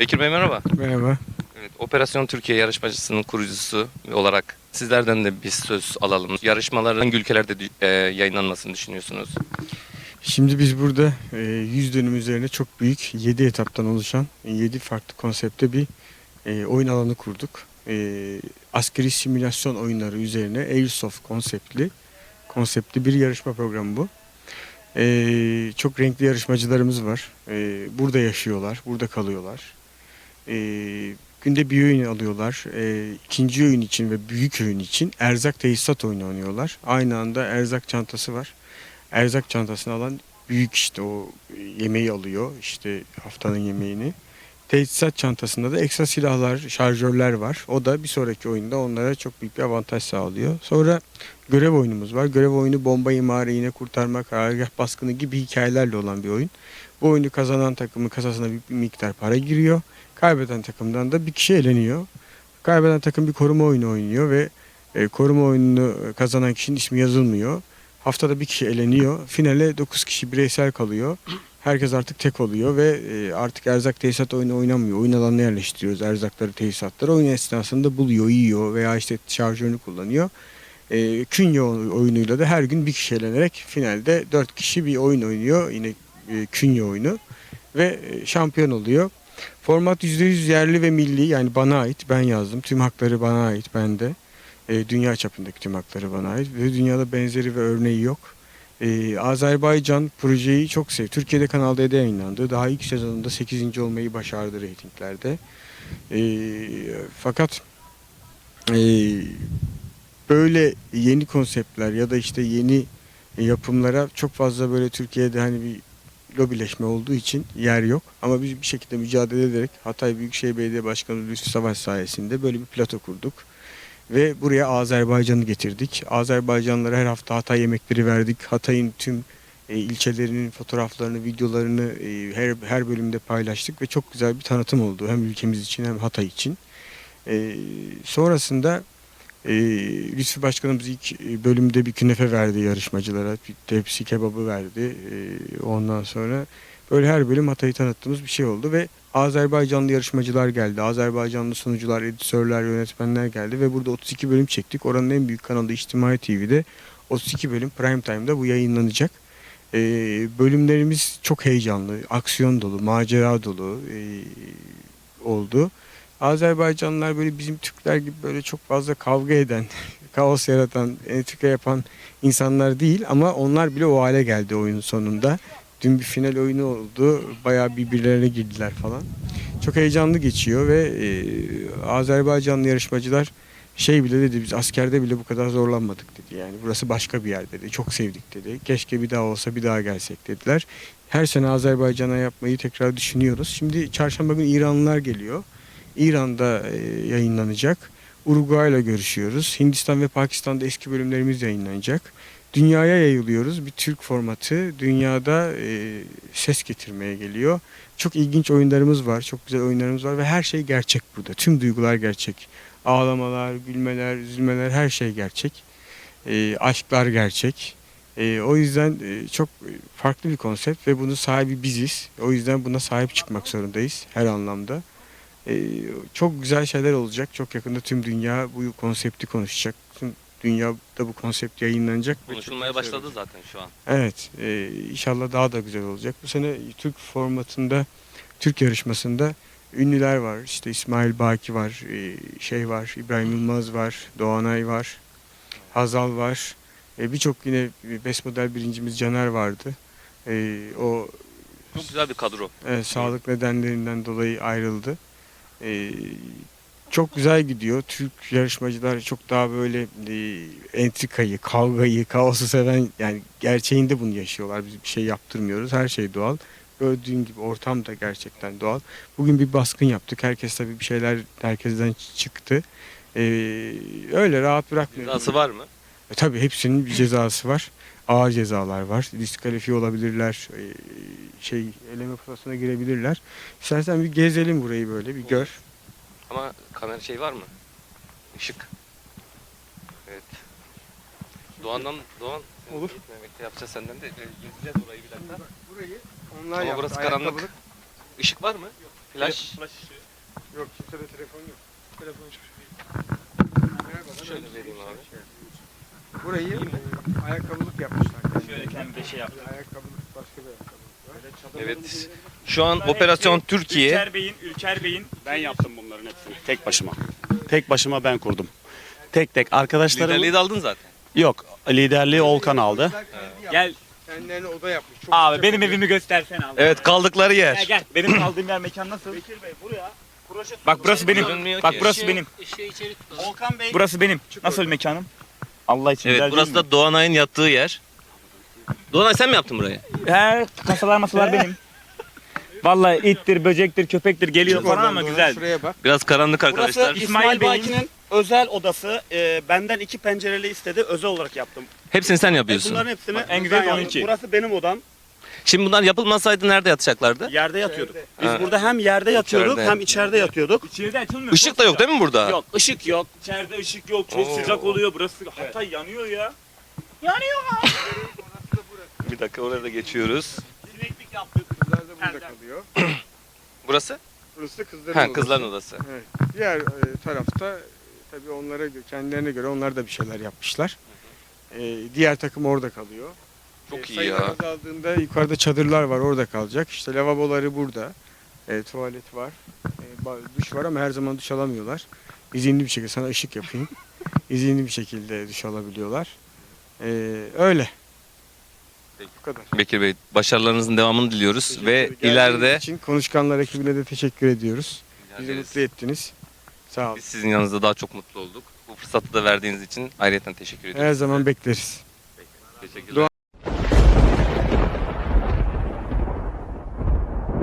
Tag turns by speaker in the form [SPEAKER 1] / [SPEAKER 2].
[SPEAKER 1] Bekir Bey merhaba.
[SPEAKER 2] Merhaba.
[SPEAKER 1] Evet, Operasyon Türkiye yarışmacısının kurucusu olarak sizlerden de bir söz alalım. Yarışmaların hangi ülkelerde e, yayınlanmasını düşünüyorsunuz?
[SPEAKER 2] Şimdi biz burada e, 100 dönüm üzerine çok büyük 7 etaptan oluşan 7 farklı konsepte bir e, oyun alanı kurduk. E, askeri simülasyon oyunları üzerine Airsoft konseptli konseptli bir yarışma programı bu. E, çok renkli yarışmacılarımız var. E, burada yaşıyorlar, burada kalıyorlar. E, günde bir oyun alıyorlar. E, ikinci oyun için ve büyük oyun için erzak tesisat oyunu oynuyorlar. Aynı anda erzak çantası var. Erzak çantasını alan büyük işte o yemeği alıyor işte haftanın yemeğini. Tesisat çantasında da ekstra silahlar, şarjörler var. O da bir sonraki oyunda onlara çok büyük bir avantaj sağlıyor. Sonra görev oyunumuz var. Görev oyunu bomba imha, iğne kurtarma, karargah baskını gibi hikayelerle olan bir oyun. Bu oyunu kazanan takımın kasasına bir, miktar para giriyor. Kaybeden takımdan da bir kişi eleniyor. Kaybeden takım bir koruma oyunu oynuyor ve e, koruma oyununu kazanan kişinin ismi yazılmıyor. Haftada bir kişi eleniyor. Finale 9 kişi bireysel kalıyor. Herkes artık tek oluyor ve e, artık erzak tesisat oyunu oynanmıyor. Oyun alanına yerleştiriyoruz erzakları, tesisatları. Oyun esnasında buluyor, yiyor veya işte şarjörünü kullanıyor. E, künye oyunuyla da her gün bir kişi elenerek finalde 4 kişi bir oyun oynuyor. Yine e, künye oyunu ve e, şampiyon oluyor. Format %100 yerli ve milli yani bana ait. Ben yazdım. Tüm hakları bana ait bende. E, dünya çapındaki tüm hakları bana ait ve dünyada benzeri ve örneği yok. E, Azerbaycan projeyi çok sev. Türkiye'de Kanal D'de yayınlandı. Daha ilk sezonunda 8. olmayı başardı reytinglerde. E, fakat e, böyle yeni konseptler ya da işte yeni yapımlara çok fazla böyle Türkiye'de hani bir lobileşme olduğu için yer yok. Ama biz bir şekilde mücadele ederek Hatay Büyükşehir Belediye Başkanı Lütfü Savaş sayesinde böyle bir plato kurduk. Ve buraya Azerbaycan'ı getirdik. Azerbaycanlara her hafta Hatay yemekleri verdik. Hatay'ın tüm e, ilçelerinin fotoğraflarını, videolarını e, her her bölümde paylaştık ve çok güzel bir tanıtım oldu hem ülkemiz için hem Hatay için. E, sonrasında e, Lütfü Başkanımız ilk e, bölümde bir künefe verdi yarışmacılara, bir tepsi kebabı verdi. E, ondan sonra böyle her bölüm Hatay'ı tanıttığımız bir şey oldu ve Azerbaycanlı yarışmacılar geldi. Azerbaycanlı sunucular, editörler, yönetmenler geldi ve burada 32 bölüm çektik. Oranın en büyük kanalı İçtimai TV'de 32 bölüm prime time'da bu yayınlanacak. Ee, bölümlerimiz çok heyecanlı, aksiyon dolu, macera dolu ee, oldu. Azerbaycanlılar böyle bizim Türkler gibi böyle çok fazla kavga eden, kaos yaratan, entrika yapan insanlar değil ama onlar bile o hale geldi oyunun sonunda. Dün bir final oyunu oldu. Bayağı birbirlerine girdiler falan. Çok heyecanlı geçiyor ve e, Azerbaycanlı yarışmacılar şey bile dedi biz askerde bile bu kadar zorlanmadık dedi. Yani burası başka bir yer dedi. Çok sevdik dedi. Keşke bir daha olsa bir daha gelsek dediler. Her sene Azerbaycan'a yapmayı tekrar düşünüyoruz. Şimdi çarşamba günü İranlılar geliyor. İran'da e, yayınlanacak. Uruguay'la görüşüyoruz. Hindistan ve Pakistan'da eski bölümlerimiz yayınlanacak. Dünyaya yayılıyoruz. Bir Türk formatı dünyada e, ses getirmeye geliyor. Çok ilginç oyunlarımız var. Çok güzel oyunlarımız var ve her şey gerçek burada. Tüm duygular gerçek. Ağlamalar, gülmeler, üzülmeler her şey gerçek. E, aşklar gerçek. E, o yüzden e, çok farklı bir konsept ve bunun sahibi biziz. O yüzden buna sahip çıkmak zorundayız her anlamda. E, çok güzel şeyler olacak. Çok yakında tüm dünya bu konsepti konuşacak. Tüm dünyada bu konsept yayınlanacak.
[SPEAKER 1] Konuşulmaya başladı
[SPEAKER 2] olacak.
[SPEAKER 1] zaten şu an.
[SPEAKER 2] Evet, e, inşallah daha da güzel olacak. Bu sene Türk formatında, Türk yarışmasında ünlüler var. İşte İsmail Baki var, e, şey var, İbrahim Yılmaz var, Doğanay var, Hazal var. E, Birçok yine best model birincimiz Caner vardı. E, o
[SPEAKER 1] Çok güzel bir kadro.
[SPEAKER 2] Evet, sağlık nedenlerinden dolayı ayrıldı. Ee, çok güzel gidiyor. Türk yarışmacılar çok daha böyle e, entrikayı, kavgayı, kaosu seven yani gerçeğinde bunu yaşıyorlar. Biz bir şey yaptırmıyoruz. Her şey doğal. Gördüğün gibi ortam da gerçekten doğal. Bugün bir baskın yaptık. Herkes tabii bir şeyler herkesten çıktı. Ee, öyle rahat bırakmıyoruz.
[SPEAKER 1] Cezası var mı?
[SPEAKER 2] E, tabii hepsinin bir cezası var. Ağır cezalar var. Diskalifiye olabilirler. e, şey eleme potasına girebilirler. İstersen bir gezelim burayı böyle bir gör.
[SPEAKER 1] Ama kamera şey var mı? Işık. Evet. Doğan'dan Doğan
[SPEAKER 2] Olur.
[SPEAKER 1] Gitmemekte yapacağız senden de. Gezeceğiz orayı bir dakika.
[SPEAKER 2] Burayı onlar
[SPEAKER 1] Ama
[SPEAKER 2] yaptı.
[SPEAKER 1] burası karanlık.
[SPEAKER 2] Ayakkabılık.
[SPEAKER 1] Işık var mı? Flash.
[SPEAKER 2] Yok kimsede telefon yok. Telefon
[SPEAKER 1] Şöyle vereyim abi.
[SPEAKER 2] Burayı e, ayakkabılık yapmışlar.
[SPEAKER 3] Şöyle kendi şey yaptım.
[SPEAKER 2] Ayakkabılık başka bir ayakkabılık var.
[SPEAKER 1] Evet. Şu an Operasyon Türkiye.
[SPEAKER 3] Ülker Bey'in, Ülker Bey'in
[SPEAKER 4] Ben yaptım bunların hepsini. Tek başıma. Tek başıma ben kurdum. Tek tek arkadaşlarım
[SPEAKER 1] Liderliği de aldın zaten.
[SPEAKER 4] yok. Liderliği Olkan aldı.
[SPEAKER 3] gel
[SPEAKER 2] Kendilerine oda yapmış. Çok
[SPEAKER 3] abi benim evimi göstersen abi.
[SPEAKER 1] Evet kaldıkları
[SPEAKER 3] Gel
[SPEAKER 1] yer.
[SPEAKER 3] gel. Benim kaldığım yer mekan nasıl?
[SPEAKER 4] Bekir Bey buraya proje
[SPEAKER 3] Bak burası benim.
[SPEAKER 1] Görünmüyor
[SPEAKER 3] Bak
[SPEAKER 1] ki.
[SPEAKER 3] burası benim.
[SPEAKER 4] Volkan Bey
[SPEAKER 3] Burası benim. Nasıl mekanım? Allah için
[SPEAKER 1] Evet
[SPEAKER 3] güzel
[SPEAKER 1] burası
[SPEAKER 3] mi?
[SPEAKER 1] da Doğanay'ın yattığı yer. Doğanay sen mi yaptın burayı?
[SPEAKER 3] He kasalar masalar benim. Vallahi ittir, böcektir, köpektir geliyor falan ama güzel.
[SPEAKER 2] Şuraya bak.
[SPEAKER 1] Biraz karanlık
[SPEAKER 4] Burası
[SPEAKER 1] arkadaşlar.
[SPEAKER 3] İsmail
[SPEAKER 4] İsmail
[SPEAKER 3] Bey'in-
[SPEAKER 4] Baki'nin özel odası. Ee, benden iki pencereli istedi. Özel olarak yaptım.
[SPEAKER 1] Hepsini sen
[SPEAKER 4] Ve
[SPEAKER 1] yapıyorsun.
[SPEAKER 4] Bunların hepsini
[SPEAKER 3] en güzel
[SPEAKER 4] ben yaptım.
[SPEAKER 3] 12.
[SPEAKER 4] Burası benim odam.
[SPEAKER 1] Şimdi bunlar yapılmasaydı nerede yatacaklardı?
[SPEAKER 4] Yerde yatıyorduk. Biz
[SPEAKER 1] Ha.
[SPEAKER 4] burada hem yerde yatıyorduk
[SPEAKER 1] İçeride.
[SPEAKER 4] hem içeride yatıyorduk.
[SPEAKER 3] İçeride açılmıyor.
[SPEAKER 1] Işık da yok değil mi burada?
[SPEAKER 4] Yok ışık yok.
[SPEAKER 3] İçeride ışık yok. Çok
[SPEAKER 1] Oo.
[SPEAKER 3] sıcak oluyor burası. Hatta yanıyor ya.
[SPEAKER 1] Bir dakika oraya da geçiyoruz.
[SPEAKER 3] Sineklik yaptık.
[SPEAKER 2] Kızlar da burada kalıyor.
[SPEAKER 1] Burası?
[SPEAKER 2] Burası kızların
[SPEAKER 1] Ha
[SPEAKER 2] odası.
[SPEAKER 1] kızların odası.
[SPEAKER 2] Evet. Diğer e, tarafta e, tabii onlara gö- kendilerine göre onlar da bir şeyler yapmışlar. E, diğer takım orada kalıyor.
[SPEAKER 1] Çok
[SPEAKER 2] E,
[SPEAKER 1] iyi
[SPEAKER 2] sayılar
[SPEAKER 1] ya.
[SPEAKER 2] azaldığında yukarıda çadırlar var orada kalacak. İşte lavaboları burada. E, tuvalet var. E, ba- duş var ama her zaman duş alamıyorlar. İzinli bir şekilde sana ışık yapayım. İzinli bir şekilde duş alabiliyorlar. E, öyle.
[SPEAKER 1] Peki.
[SPEAKER 2] Bu kadar.
[SPEAKER 1] Bekir Bey başarılarınızın devamını diliyoruz
[SPEAKER 2] Teşekkür
[SPEAKER 1] ve
[SPEAKER 2] ederim. Geldiğiniz
[SPEAKER 1] ileride
[SPEAKER 2] için konuşkanlar ekibine de teşekkür ediyoruz. Bizi mutlu ettiniz. Sağ olun.
[SPEAKER 1] biz sizin yanınızda daha çok mutlu olduk. Bu fırsatı da verdiğiniz için ayrıca teşekkür ediyoruz.
[SPEAKER 2] Her zaman bekleriz.
[SPEAKER 1] Teşekkürler.